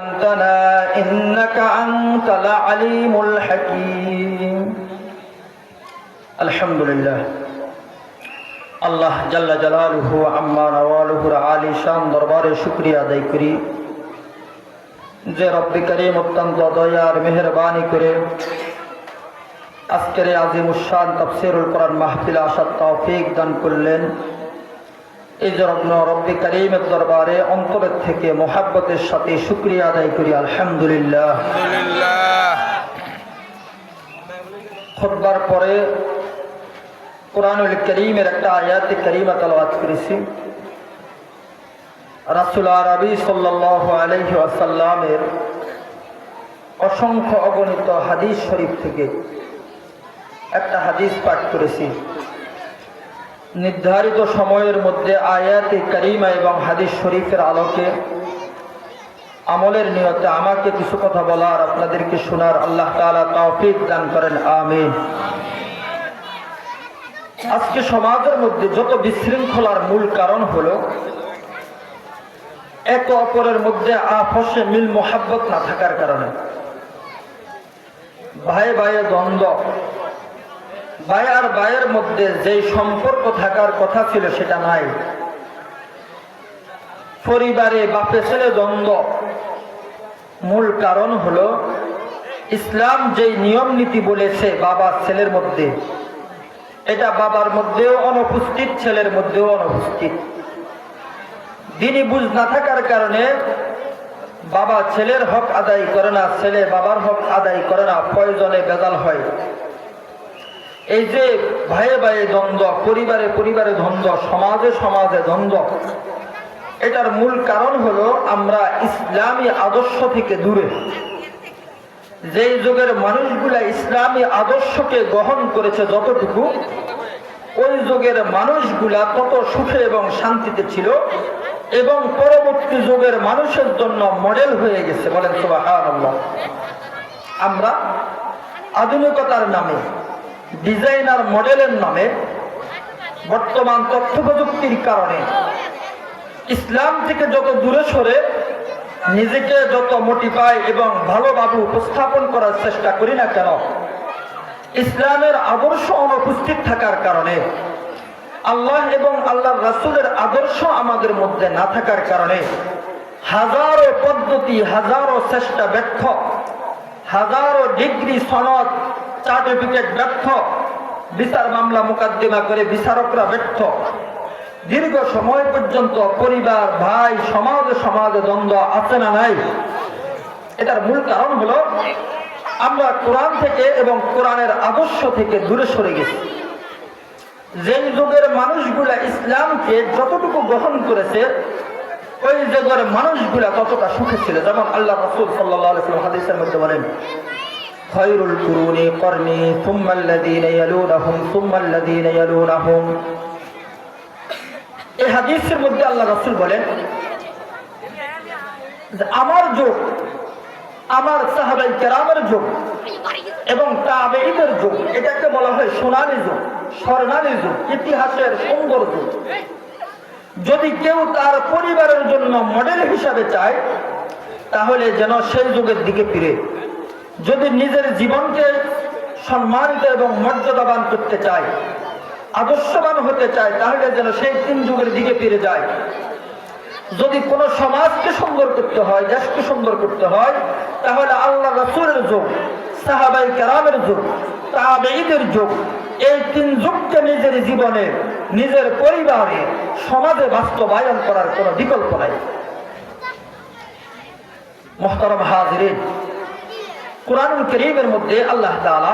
أنتنا إنك أنت العليم الحكيم الحمد لله আল্লাহ জাল্লা জালালুহু আম্মা নওয়ালুহুর আলী শান দরবারে শুক্রিয়া আদায় করি যে রব্বি করিম অত্যন্ত দয়ার মেহরবানি করে আজকের এই আজিম উসান তফসিরুল কোরআন মাহফিল আসার তৌফিক দান করলেন এই জন্য রব্বি করিমের দরবারে অন্তরের থেকে মোহাব্বতের সাথে শুক্রিয়া আদায় করি আলহামদুলিল্লাহ। খোদবার পরে কোরআনুল করিমের একটা আয়াতে করিমা তালাবাত করেছি। রাসুল আরবি সাল্লাহ আলহি আসাল্লামের অসংখ্য অগণিত হাদিস শরীফ থেকে একটা হাদিস পাঠ করেছি। নির্ধারিত সময়ের মধ্যে আয়াতে করিমা এবং হাদিস শরীফের আলোকে আমলের নিয়তে আমাকে কিছু কথা বলার, আপনাদেরকে শোনার আল্লাহ তাআলা তৌফিক দান করেন, আমিন। আজকে সমাজের মধ্যে যত বিশৃঙ্খলার মূল কারণ হলো, একে অপরের মধ্যে আপসে মিল মোহাব্বত না থাকার কারণে। ভাই ভাইয়ে দ্বন্দ্ব ভাই আর ভাইয়ের মধ্যে যেই সম্পর্ক থাকার কথা ছিল সেটা নাই। পরিবারে বাপে ছেলে দ্বন্দ্ব। মূল কারণ হলো ইসলাম যে নিয়ম নীতি বলেছে বাবা ছেলের মধ্যে, এটা বাবার মধ্যেও অনুপস্থিত, ছেলের মধ্যেও অনুপস্থিত। দিনই বুঝ না থাকার কারণে বাবা ছেলের হক আদায় করে না, ছেলে বাবার হক আদায় করে না, প্রয়োজনে বেজাল হয়। এই যে ভাইয়ে ভাইয়ে দ্বন্দ্ব, পরিবারে পরিবারে দ্বন্দ্ব, সমাজে সমাজে দ্বন্দ্ব, এটার মূল কারণ হলো আমরা ইসলামী আদর্শ থেকে দূরে। যেই যুগের মানুষগুলা ইসলামী আদর্শকে গ্রহণ করেছে যতটুকু, ওই যুগের মানুষগুলা তত সুখে এবং শান্তিতে ছিল এবং পরবর্তী যুগের মানুষের জন্য মডেল হয়ে গেছে। বলেন সুবহানাল্লাহ। আমরা আধুনিকতার নামে ডিজাইনার মডেলের নামে বর্তমান তথ্য প্রযুক্তির কারণে। ইসলাম থেকে যত দূরে সরে, নিজেকে যত মোটিফাই এবং ভালোভাবে উপস্থাপন করার চেষ্টা করি না কেন, ইসলামের আদর্শ অনুপস্থিত থাকার কারণে, আল্লাহ এবং আল্লাহ রাসুলের আদর্শ আমাদের মধ্যে না থাকার কারণে, হাজারো পদ্ধতি, হাজারো চেষ্টা ব্যর্থ, হাজারো ডিগ্রি সনদ সার্টিফিকেট ব্যর্থ। বিচার মামলা মোকদ্দমা করে বিচারকরা ব্যর্থ। দীর্ঘ সময় পর্যন্ত পরিবার, ভাই, সমাজ, সমাজে দ্বন্দ্ব আছে না নাই? এটার মূল কারণ হলো, আমরা কোরআন থেকে এবং কোরআনের আদর্শ থেকে দূরে সরে গেছি। যেই যুগের মানুষগুলা ইসলামকে যতটুকু গ্রহণ করেছে, ওই যুগের মানুষগুলা ততটা সুখে ছিল। যেমন আল্লাহ রসুল সাল্লাহ হাদিসের মধ্যে বলেন খৈরুল কুরুনি কর্নি সুম্মাল্লাদিন ইয়ালুনাহুম সুম্মাল্লাদিন ইয়ালুনাহুম। এই হাদিসের মধ্যে আল্লাহ বলেন আমার যুগ, আমার কেরামের যুগ এবং তাবেঈদের যুগ, এটাকে বলা হয় সোনালী যুগ, স্বর্ণালী যুগ, ইতিহাসের সুন্দর যুগ। যদি কেউ তার পরিবারের জন্য মডেল হিসাবে চায়, তাহলে যেন সেই যুগের দিকে ফিরে। যদি নিজের জীবনকে সম্মানিত এবং মর্যাদাবান করতে চায়, আদর্শবান হতে চায়, তাহলে যেন সেই তিন যুগের দিকে ফিরে যায়। যদি কোনো সমাজকে সুন্দর করতে হয়, দেশকে সুন্দর করতে হয়, তাহলে আল্লাহ রসুলের যুগ, সাহাবাই কেরামের যুগ, তাবেঈদের যুগ, এই তিন যুগকে নিজের জীবনে, নিজের পরিবারে, সমাজে বাস্তবায়ন করার কোনো বিকল্প নাই। মোহতরম হাজিরিন কোরআনুল করিমের মধ্যে আল্লাহ তাআলা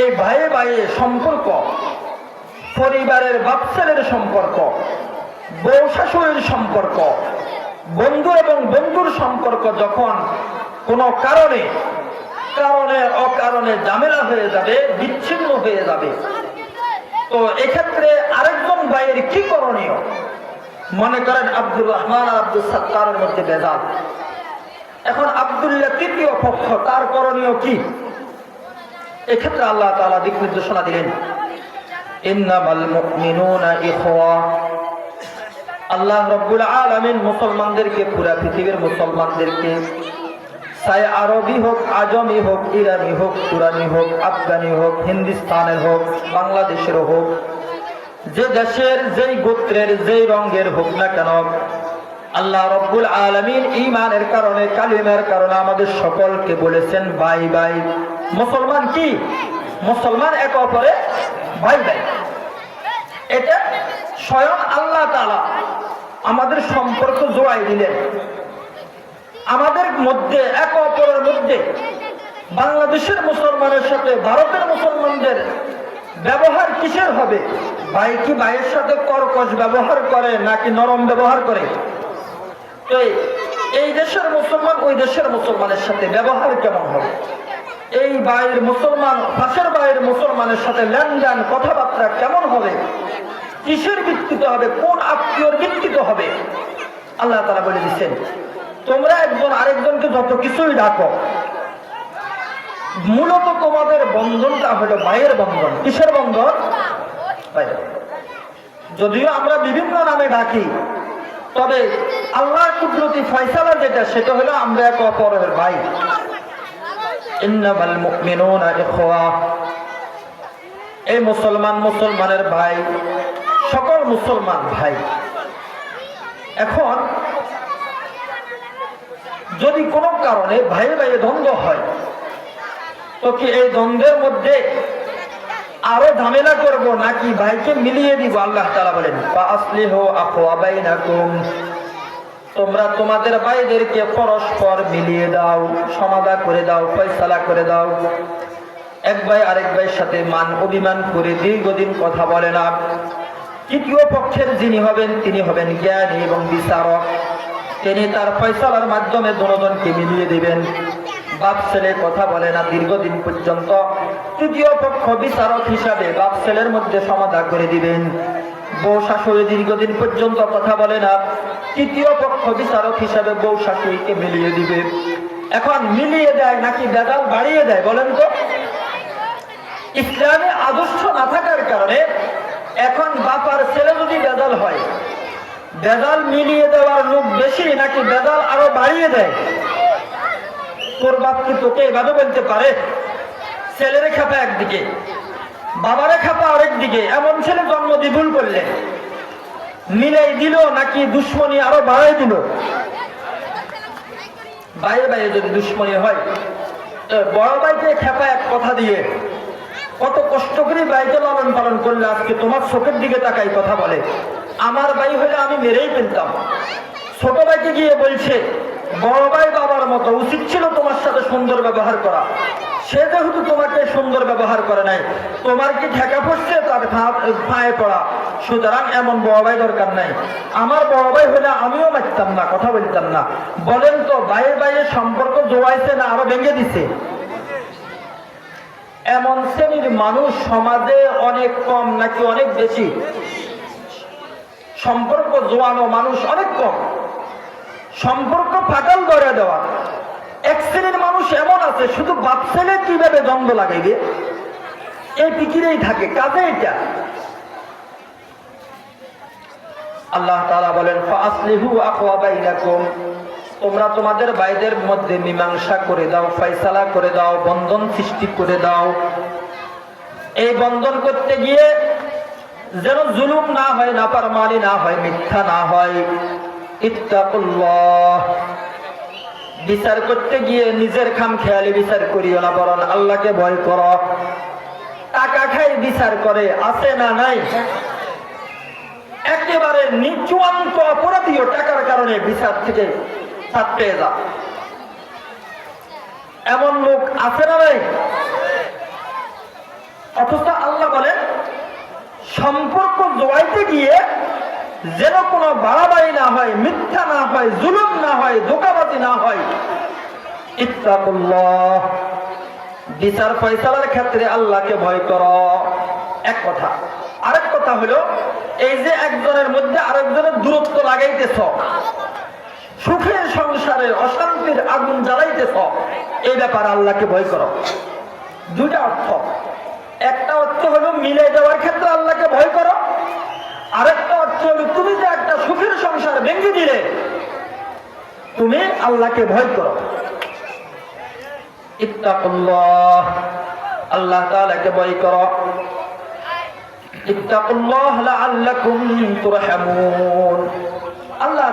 এই ভাইয়ে ভাইয়ে সম্পর্ক, পরিবারের বাচ্চাদের সম্পর্ক, বউ শাশুড়ির সম্পর্ক বন্ধু এবং বন্ধুর সম্পর্ক যখন কোনো কারণে কারণে অকারণে ঝামেলা হয়ে যাবে, বিচ্ছিন্ন হয়ে যাবে, তো এক্ষেত্রে আরেকজন ভাইয়ের কি করণীয়? মনে করেন আব্দুর রহমান আর আব্দুল সত্তারের মধ্যে বেজাল এখন আবদুল্লাহ তৃতীয় পক্ষ, তার করণীয় কি? এক্ষেত্রে আল্লাহ তাআলা দিক নির্দেশনা দিলেন। মুসলমানদেরকে, পুরা পৃথিবীর মুসলমানদেরকে হোক হোক, ইরানি হোক হোক, আফগানি হোক, হিন্দুস্তানের হোক বাংলাদেশের হোক, যে দেশের যেই গোত্রের, যেই রঙের হোক না কেন আল্লাহ রব্বুল আলমিন ইমানের কারণে, কালিমের কারণে আমাদের সকলকে বলেছেন, ভাই ভাই। মুসলমান কি? মুসলমান এক অপরে ভাই ভাই। এটা স্বয়ং আল্লাহ তালা আমাদের সম্পর্ক জোয়াই দিলেন। আমাদের মধ্যে, এক অপরের মধ্যে, বাংলাদেশের মুসলমানের সাথে, ভারতের মুসলমানদের ব্যবহার কিসের হবে? ভাই কি ভাইয়ের সাথে কর্কশ ব্যবহার করে, নাকি নরম ব্যবহার করে? এই- দেশের মুসলমান ওই দেশের মুসলমানের সাথে ব্যবহার কেমন হবে? এই বাইরের মুসলমান, পাশের বাইরের মুসলমানের সাথে লেনদেন, কথাবার্তা কেমন হবে? কিসের ভিত্তিতে হবে? কোন আত্মীয়র ভিত্তিতে হবে? আল্লাহ তারা বলে দিচ্ছেন তোমরা একজন আরেকজনকে যত কিছুই ডাকো, মূলত তোমাদের বন্ধনটা হলো ভাইয়ের বন্ধন। কিসের বন্ধন। যদিও আমরা বিভিন্ন নামে ডাকি তবে আল্লাহ কুদরতি ফয়সালা যেটা, সেটা হলো আমরা এক অপরের ভাই। ইন্নামাল মুমিনুনা ইখওয়া। এই মুসলমান মুসলমানের ভাই, সকল মুসলমান ভাই। এখন, যদি কোনো কারণে ভাই ভাইয়ে দ্বন্দ্ব হয়, তো কি এই দ্বন্দ্বের মধ্যে আরও ঝামেলা করব, নাকি ভাইকে মিলিয়ে দিব? আল্লাহ তালা বলেন বা আসলিহ আফওয়া বাইনাকুম তোমরা তোমাদের ভাইদেরকে পরস্পর মিলিয়ে দাও সমাধা করে দাও, ফয়সালা করে দাও। এক ভাই আরেক ভাইয়ের সাথে মান অভিমান করে দীর্ঘদিন কথা বলে না। তৃতীয় পক্ষের যিনি হবেন, তিনি হবেন জ্ঞানী এবং বিচারক। তিনি তার ফয়সালার মাধ্যমে দুজনকে মিলিয়ে দিবেন। বাপ ছেলে কথা বলে না দীর্ঘদিন পর্যন্ত। তৃতীয় পক্ষ বিচারক হিসাবে বাপ ছেলের মধ্যে সমাধান করে দিবেন। বউ শাশুড়ি দীর্ঘদিন পর্যন্ত কথা বলে না, তৃতীয় পক্ষ বিচারক হিসাবে বউ শাশুড়িকে মিলিয়ে দিবে। এখন মিলিয়ে দেয় নাকি বেদাল বাড়িয়ে দেয়, বলেন তো? ইসলামে আদর্শ না থাকার কারণে এখন বাপার ছেলে যদি বেদাল হয়, বেদাল মিলিয়ে দেওয়ার লোক বেশি নাকি বেদাল আরও বাড়িয়ে দেয়? তোর বাপ কি তোকে এভাবে বলতে পারে? ছেলেরে খাপা একদিকে, বাবারে খাপা আরেক দিকে এমন ছেলে জন্ম ভুল করলে। মিলাই দিল নাকি দুশ্মনী আরও বাড়াই দিল? বাইরে বাইরে যদি দুশ্মনী হয় বড় ভাইকে খেপা এক কথা দিয়ে, কত কষ্ট করে বাইকে লালন পালন করলে আজকে তোমার চোখের দিকে তাকাই কথা বলে। আমার ভাই হলে আমি মেরেই ফেলতাম। ছোট ভাইকে গিয়ে বলছে বড় ভাই বাবার মতো উচিত ছিল তোমার সাথে সুন্দর ব্যবহার করা। সে যেহেতু তোমাকে সুন্দর ব্যবহার করে নাই, তোমার কি ঠেকা পড়ছে তার পায়ে পড়া? সুতরাং এমন বড় ভাই দরকার নাই। আমার বড় ভাই হলে আমিও মারতাম না, কথা বলতাম না। বলেন তো ভাইয়ের ভাইয়ের সম্পর্ক জোয়াইছে না আরও ভেঙে দিছে? এমন শ্রেণির মানুষ সমাজে অনেক কম নাকি অনেক বেশি? সম্পর্ক জোয়ানো মানুষ অনেক কম। সম্পর্ক ফাটাল করে দেওয়া। এক শ্রেণির মানুষ এমন আছে, শুধু বাপ ছেলে কীভাবে দ্বন্দ্ব লাগাইবে? এই পিকিরেই থাকে, কাজে এটা। আল্লাহ তাআলা বলেন ফাসলিহু তোমরা তোমাদের ভাইদের মধ্যে মীমাংসা করে দাও, ফয়সালা করে দাও, বন্ধন সৃষ্টি করে দাও। এই বন্ধন করতে গিয়ে যেন জুলুম না হয় না পারমানি না হয়, মিথ্যা না হয় বিচার করতে গিয়ে নিজের খাম খেয়ালি বিচার করিও না, বরং আল্লাহকে ভয় করো। টাকা খাই বিচার করে, আছে না নাই? একেবারে নিচুয়ান্ত অপরাধীও টাকার কারণে বিচার থেকে ছাড় পেয়ে যা এমন লোক আছে না নাই? অথচ আল্লাহ বলেন, সম্পর্ক জোয়াইতে গিয়ে যেন কোনো বাড়াবাড়ি না হয়, মিথ্যা না হয়, জুলুম না হয়, ধোকাবাজি না হয়। ইত্তাকুল্লাহ। বিচার ফয়সালার ক্ষেত্রে আল্লাহকে ভয় কর। এক কথা। আরেক কথা হলো, এই যে একজনের মধ্যে আরেকজনের দূরত্ব লাগাইতেছ, সুখের সংসারে অশান্তির আগুন জ্বালাইতেছ, এই ব্যাপারে আল্লাহকে ভয় করো। দুইটা অর্থ। একটা অর্থ হলো মিলে দেওয়ার ক্ষেত্রে আল্লাহকে ভয় করো। আরেকটা অর্থ হলো, তুমি যে একটা সুখের সংসার ভেঙে দিলে, তুমি আল্লাহকে ভয় করো। আল্লাহ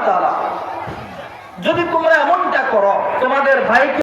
যদি তোমরা এমনটা করো, তোমাদের ভাইকে